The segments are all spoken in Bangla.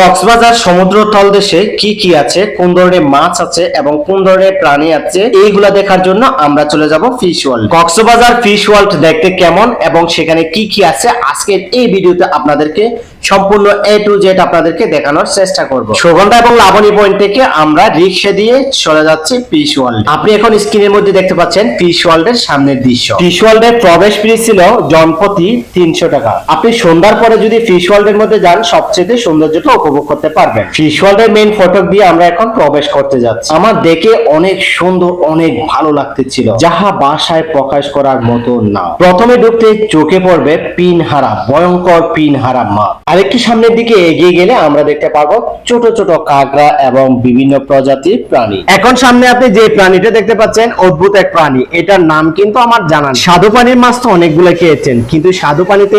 কক্সবাজার সমুদ্র তল দেশে কি কি আছে, কোন ধরনের মাছ আছে এবং কোন ধরনের প্রাণী আছে, এইগুলা দেখার জন্য আমরা চলে যাব fish world Cox's Bazar fish world দেখতে কেমন এবং সেখানে কি কি আছে, আজকের এই ভিডিওতে আপনাদেরকে সম্পূর্ণ এ টু জেড আপনাদেরকে দেখানোর চেষ্টা করব। সুগন্ধা এবং লাবণী পয়েন্ট থেকে আমরা রিক্সা দিয়ে চলে যাচ্ছি ফিশ ওয়ার্ল্ড আপনি এখন স্ক্রিনের মধ্যে দেখতে পাচ্ছেন ফিশ ওয়ার্ল্ডের সামনের দৃশ্য। ফিশ ওয়ার্ল্ডের প্রবেশ ফি ছিল জনপ্রতি তিনশো টাকা। আপনি সন্ধ্যার পরে যদি ফিশ ওয়ার্ল্ডের মধ্যে যান, সবচেয়ে সৌন্দর্যটা উপভোগ করতে পারবেন। ফিশ ওয়ার্ল্ডের মেইন ফটক দিয়ে আমরা এখন প্রবেশ করতে যাচ্ছি। আমার দেখে অনেক সুন্দর, অনেক ভালো লাগতেছিল। যাহা বাসায় প্রকাশ করার মতো না। প্রথমে ঢুকতে চোখে পড়বে পিনহারা, ভয়ঙ্কর পিনহারা মা। আরেকটু সামনের দিকে এগিয়ে গেলে আমরা দেখতে পাবো ছোট ছোট কাঁকড়া এবং বিভিন্ন প্রজাতির প্রাণী। এখন সামনে আপনি যে প্রাণীটা দেখতে পাচ্ছেন, অদ্ভুত এক প্রাণী। এটার নাম কিন্তু আমার জানা সাধু পানির মাছ তো অনেকগুলো খেয়েছেন, কিন্তু সাধু পানিতে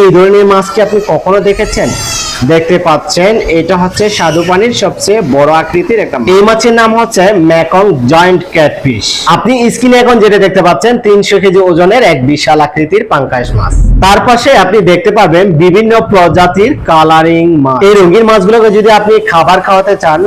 এই ধরনের মাছ কি আপনি কখনো দেখেছেন? দেখতে পাচ্ছেন এটা হচ্ছে স্বাদু পানির সবচেয়ে বড় আকৃতির একটা এই মাছের নাম হচ্ছে ম্যাকং জয়েন্ট ক্যাটফিশ। আপনি স্ক্রিনে এখন যেটা দেখতে পাচ্ছেন তিনশো কেজি ওজনের এক বিশাল আকৃতির পাঙ্কাশ মাছ। তার পাশে আপনি দেখতে পাবেন বিভিন্ন প্রজাতির কালারিং মাছ। এই রঙিন মাছগুলোকে যদি আপনি খাবার খাওয়াতে চান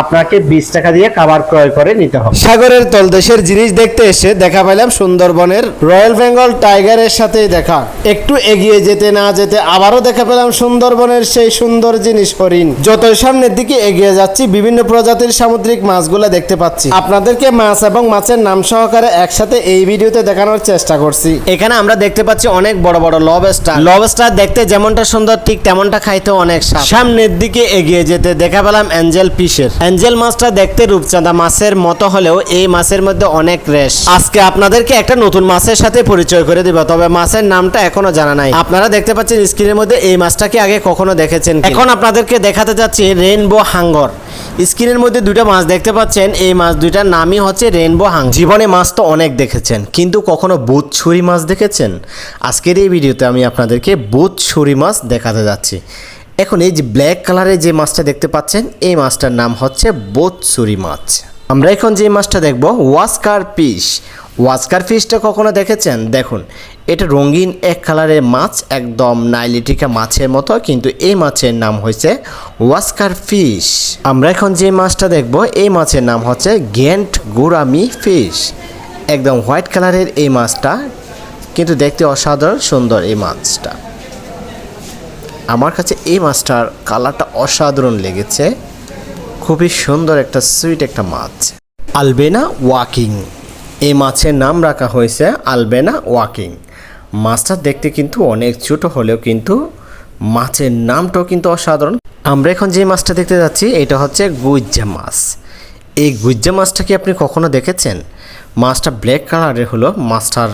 আপনাকে বিশ টাকা দিয়ে খাবার ক্রয় করে নিতে হবে। সাগরের তলদেশের জিনিস দেখতে এসে দেখা পেলাম সুন্দরবনের রয়্যাল বেঙ্গল টাইগারের সাথেই দেখা। একটু এগিয়ে যেতে না যেতে আবারও দেখা পেলাম সুন্দরবনের সেই সুন্দর জিনিস হরিণ। যতই সামনের দিকে এগিয়ে যাচ্ছি, বিভিন্ন প্রজাতির সামুদ্রিক মাছগুলো দেখতে পাচ্ছি। আপনাদেরকে মাছ এবং মাছের নাম সহকারে একসাথে এই ভিডিওতে দেখানোর চেষ্টা করছি। এখানে আমরা দেখতে পাচ্ছি অনেক বড় বড় লবস্টার লবস্টার দেখতে যেমনটা সুন্দর, ঠিক তেমনটা খাইতে অনেক সামনের দিকে এগিয়ে যেতে দেখা পেলাম অ্যাঞ্জেল ফিশের। অ্যাঞ্জেল মাছটা দেখতে রূপচাঁদা মাছের মতো হলেও এই মাছের মধ্যে অনেক রেশ। আজকে আপনাদেরকে একটা নতুন মাছের সাথে পরিচয় করে দিব তবে মাছের নামটা এখনও জানা নাই। আপনারা দেখতে পাচ্ছেন স্ক্রিনের মধ্যে এই মাছটাকে আগে কখনো দেখেছেন? এখন আপনাদেরকে দেখাতে যাচ্ছি রেইনবো হাঙ্গর। স্ক্রিনের মধ্যে দুটো মাছ দেখতে পাচ্ছেন এই মাছ দুইটার নামই হচ্ছে রেইনবো হাং জীবনে মাছ তো অনেক দেখেছেন কিন্তু কখনো বুধ ছুরি মাছ দেখেছেন? আজকের এই ভিডিওতে আমি আপনাদেরকে বুধ ছুরি মাছ দেখাতে যাচ্ছি। এখন এই যে ব্ল্যাক কালারের যে মাছটা দেখতে পাচ্ছেন, এই মাছটার নাম হচ্ছে বোতসুরি মাছ। আমরা এখন যে মাছটা দেখব, ওয়াস্কার ফিশ। ওয়াস্কার ফিশটা কখনো দেখেছেন? দেখুন, এটা রঙিন এক কালারের মাছ, একদম নাইলিটিকা মাছের মতো, কিন্তু এই মাছের নাম হয়েছে ওয়াস্কার ফিশ। আমরা এখন যে মাছটা দেখব, এই মাছের নাম হচ্ছে গেন্ট গুরামি ফিশ। একদম হোয়াইট কালারের এই মাছটা, কিন্তু দেখতে অসাধারণ সুন্দর এই মাছটা। আমার কাছে এই মাছটার কালারটা অসাধারণ লেগেছে। খুবই সুন্দর একটা, সুইট একটা মাছ। আলবেনা ওয়াকিং। এই মাছের নাম রাখা হয়েছে আলবেনা ওয়াকিং। মাছটা দেখতে কিন্তু অনেক ছোট হলেও কিন্তু মাছের নামটাও কিন্তু অসাধারণ। আমরা এখন যে মাছটা দেখতে যাচ্ছি, এটা হচ্ছে গুজ্জা মাছ। এই গুজ্জা মাছটা কি আপনি কখনো দেখেছেন? মাছটা ব্ল্যাক কালারের হলো, মাছটার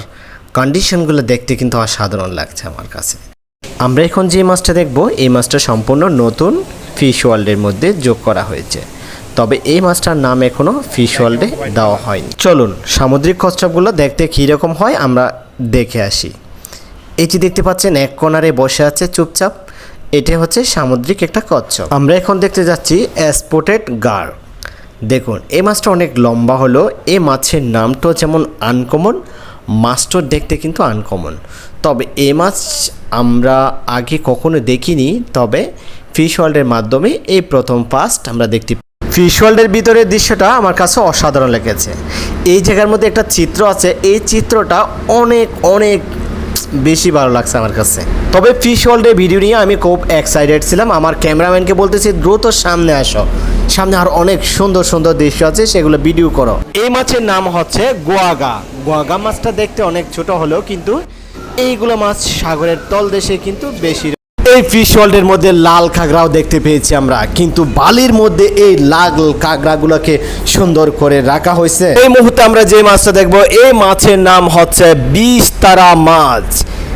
কন্ডিশনগুলো দেখতে কিন্তু অসাধারণ লাগছে আমার কাছে। আমরা এখন যে মাছটা দেখব, এই মাছটা সম্পূর্ণ নতুন ফিশ ওয়ার্ল্ডের মধ্যে যোগ করা হয়েছে। তবে এই মাছটার নাম এখনও ফিশ ওয়ার্ল্ডে দেওয়া হয়নি। চলুন, সামুদ্রিক কচ্ছপগুলো দেখতে কীরকম হয় আমরা দেখে আসি। এটি দেখতে পাচ্ছেন, এক কোনারে বসে আছে চুপচাপ। এটা হচ্ছে সামুদ্রিক একটা কচ্ছপ আমরা এখন দেখতে যাচ্ছি অ্যাসপোর্টেড গার দেখুন, এই মাছটা অনেক লম্বা হলো। এই মাছের নামটাও যেমন আনকমন মাছটা দেখতে কিন্তু আনকমন তবে এই মাছ আমরা আগে কখনো দেখিনি, তবে ফিশ ওয়ার্ল্ডের মাধ্যমে এই প্রথম ফার্স্ট আমরা দেখতে ফিশ ওয়ার্ল্ডের ভিতরের দৃশ্যটা আমার কাছে অসাধারণ লেগেছে। এই জায়গার মধ্যে একটা চিত্র আছে, এই চিত্রটা অনেক অনেক বেশি ভালো লাগছে আমার কাছে। তবে ফিশ ওয়ার্ল্ডের ভিডিও নিয়ে আমি খুব এক্সাইটেড ছিলাম। আমার ক্যামেরাম্যানকে বলতেছি, দ্রুত সামনে আসো। সামনে আর অনেক সুন্দর সুন্দর দৃশ্য আছে, সেগুলো ভিডিও করো। এই মাছের নাম হচ্ছে গোয়াগা গোয়াগা মাছটা দেখতে অনেক ছোট হলেও কিন্তু এইগুলো মাছ সাগরের তলদেশে কিন্তু বেশি এই ফিশ ওয়ার্ল্ডের মধ্যে লাল কাঁকড়াও দেখতে পেয়েছি আমরা। কিন্তু বালির মধ্যে এই লাল কাঁকড়াগুলোকে সুন্দর করে রাখা হয়েছে। এই মুহূর্তে আমরা যে মাছটা দেখব, এই মাছের নাম হচ্ছে বিষ তারা মাছ।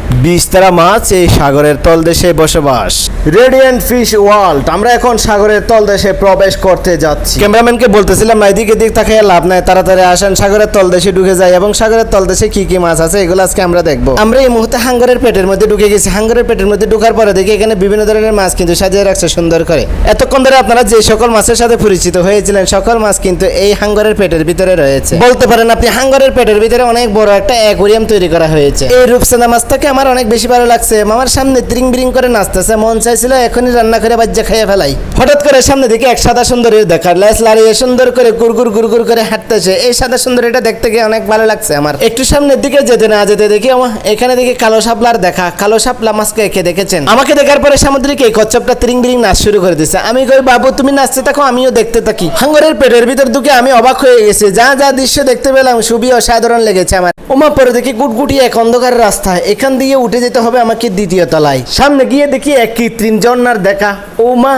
বিস্তারা মাছ এই সাগরের তলদেশে বসবাস। রেডিয়েন্ট ফিশ ওয়ার্ল্ড আমরা এখন সাগরের তলদেশে প্রবেশ করতে যাচ্ছি। ক্যামেরাম্যানকে বলতেছিলাম না এদিকে দিক তাকে লাভ নাই তাড়াতাড়ি আসেন সাগরের তলদেশে ঢুকে যাই এবং সাগরের তলদেশে কি কি মাছ আছে এগুলো আজকে আমরা দেখব। আমরা এই মুহূর্তে হাঙ্গরের পেটের মধ্যে ঢুকে গেছি। হাঙ্গরের পেটের মধ্যে ঢুকার পরে দেখি এখানে বিভিন্ন ধরনের মাছ কিন্তু সাজিয়ে রাখছে সুন্দর করে। এতক্ষণ ধরে আপনারা যে সকল মাছের সাথে পরিচিত হয়েছিলেন সকল মাছ কিন্তু এই হাঙ্গরের পেটের ভিতরে রয়েছে। বলতে পারেন আপনি হাঙ্গরের পেটের ভিতরে অনেক বড় একটা অ্যাকোরিয়াম তৈরি করা হয়েছে। এই রূপসাদা মাছটাকে আমার অনেক বেশি ভালো লাগছে। মামার সামনে ত্রিং বিরিং করে নাচতেছে, মন চাইছিল এখনই রান্না করে বাজ্যা খাইয়ে ফেলাই। হঠাৎ করে সামনে দিকে এক সাদা সুন্দরী দেখা লেস লাড়িয়ে সুন্দর করে গুড়গুড় গুড়গুড় করে হাঁটতেছে। এই সাদা সুন্দরীটা দেখতে গিয়ে অনেক ভালো লাগছে আমার। একটু সামনের দিকে যেতে না যেতে দেখি আমার এখানে দেখি কালো সাপলার দেখা। কালো সাপলা মাছকে একে দেখেছেন। আমাকে দেখার পরে সামুদ্রিক এই কচ্ছপটা ত্রিং বিরিং নাচ শুরু করে দিচ্ছে আমি কই, বাবু, তুমি নাচতে থাকো, আমিও দেখতে থাকি। হাঙ্গরের পেটের ভিতর ঢুকে আমি অবাক হয়ে গেছি। যা যা দৃশ্য দেখতে পেলাম, সুবি অসাধারণ লেগেছে আমার। ওমা পরে দেখি গুটগুটি এক অন্ধকার রাস্তা এখান দিয়ে উঠে যেতে হবে আমাকে দ্বিতীয় তলায়। সামনে গিয়ে দেখি এক কৃত্রিম ঝর্ণার দেখা। ওমা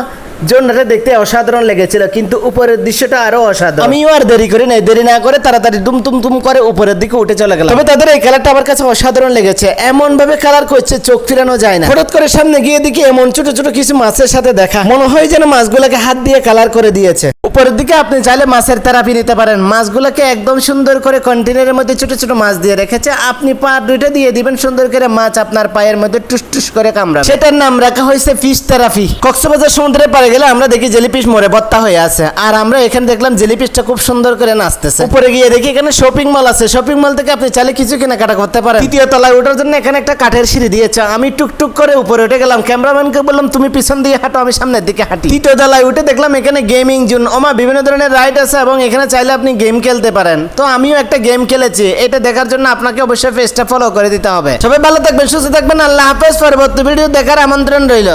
ঝর্ণাটা দেখতে অসাধারণ লেগেছিল কিন্তু উপরের দৃশ্যটা আরও অসাধারণ। আমিও আর দেরি করি নাই দেরি না করে তাড়াতাড়ি দুম তুম তুম করে উপরের দিকে উঠে চলে গেলাম। তবে তাদের এই কালারটা আমার কাছে অসাধারণ লেগেছে। এমন ভাবে কালার করছে চোখ ফিরানো যায় না। হঠাৎ করে সামনে গিয়ে দেখি এমন ছোট ছোট কিছু মাছের সাথে দেখা। মনে হয় যেন মাছগুলোকে হাত দিয়ে কালার করে দিয়েছে। উপরের দিকে আপনি চাইলে মাছের থেরাপি নিতে পারেন। মাছগুলোকে একদম সুন্দর করে কন্টেনারের মধ্যে ছোট ছোট মাছ দিয়ে রেখেছে। আপনি পা দুইটা দিয়ে দিবেন, সুন্দর করে মাছ আপনার পায়ের মধ্যে টুস করে কামড়াবে। সেটার নাম রাখা হয়েছে ফিশ থেরাপি। কক্সবাজার সমুদ্রে পারে গেলে আমরা দেখি জেলিপিস মরে বত্তা হয়ে আছে। আর আমরা এখানে দেখলাম জেলিপিসটা খুব সুন্দর করে নাচতেছে। উপরে গিয়ে দেখি এখানে শপিং মল আছে। শপিং মল থেকে আপনি চাইলে কিছু কেনাকাটা করতে পারেন। তৃতীয় তলায় ওঠার জন্য এখানে একটা কাঠের সিঁড়ি দিয়েছে। আমি টুকটুক করে উপরে উঠে গেলাম। ক্যামেরাম্যানকে বললাম, তুমি পিছন দিয়ে হাঁটো, আমি সামনের দিকে হাঁটি। তৃতীয় তলায় উঠে দেখলাম এখানে গেমিং জোন ওমা, বিভিন্ন ধরনের রাইড আছে এবং এখানে চাইলে আপনি গেম খেলতে পারেন। তো আমিও একটা গেম খেলেছি। এটা দেখার জন্য আপনাকে অবশ্যই পেজটা ফলো করে দিতে হবে। সবাই ভালো থাকবেন, সুস্থ থাকবেন। আল্লাহ হাফেজ। পরবর্তী ভিডিও দেখার আমন্ত্রণ রইল।